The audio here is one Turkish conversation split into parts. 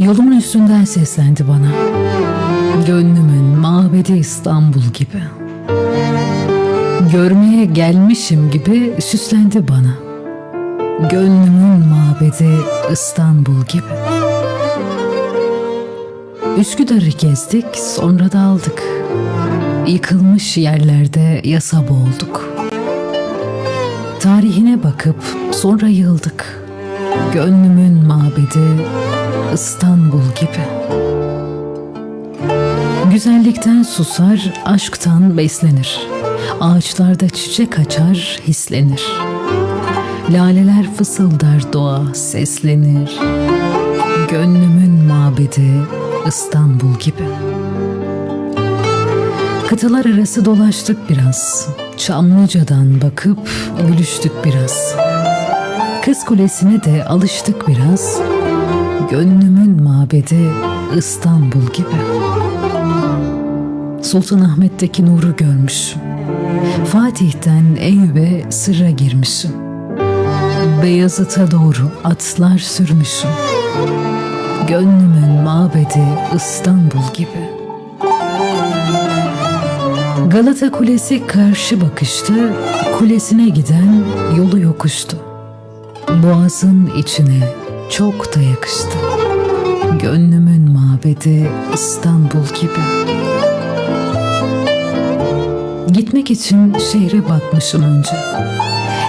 Yolumun üstünden seslendi bana. Gönlümün mabedi İstanbul gibi. Görmeye gelmişim gibi süslendi bana. Gönlümün mabedi İstanbul gibi. Üsküdar'ı gezdik, sonra da aldık. Yıkılmış yerlerde yasa boğulduk. Tarihine bakıp sonra yıldık. Gönlümün mabedi İstanbul gibi. Güzellikten susar, aşktan beslenir. Ağaçlarda çiçek açar, hislenir. Laleler fısıldar doğa, seslenir. Gönlümün mabedi İstanbul gibi. Kıtalar arası dolaştık biraz. Çamlıca'dan bakıp gülüştük biraz. Kız Kulesi'ne de alıştık biraz. Gönlümün mabedi İstanbul gibi. Sultanahmet'teki nuru görmüşüm. Fatih'ten Eyüp'e sıra girmişim. Beyazıt'a doğru atlar sürmüşüm. Gönlümün mabedi İstanbul gibi. Galata Kulesi karşı bakıştı, kulesine giden yolu yokuştu. Boğazın içine çok da yakıştı. Gönlümün mabedi İstanbul gibi. Gitmek için şehre bakmışım önce.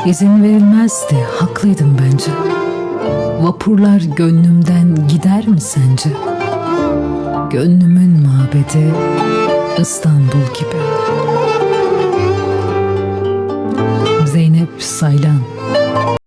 İzin verilmezdi, haklıydım bence. Vapurlar gönlümden gider mi sence? Gönlümün mabedi İstanbul gibi. Zeynep Saylan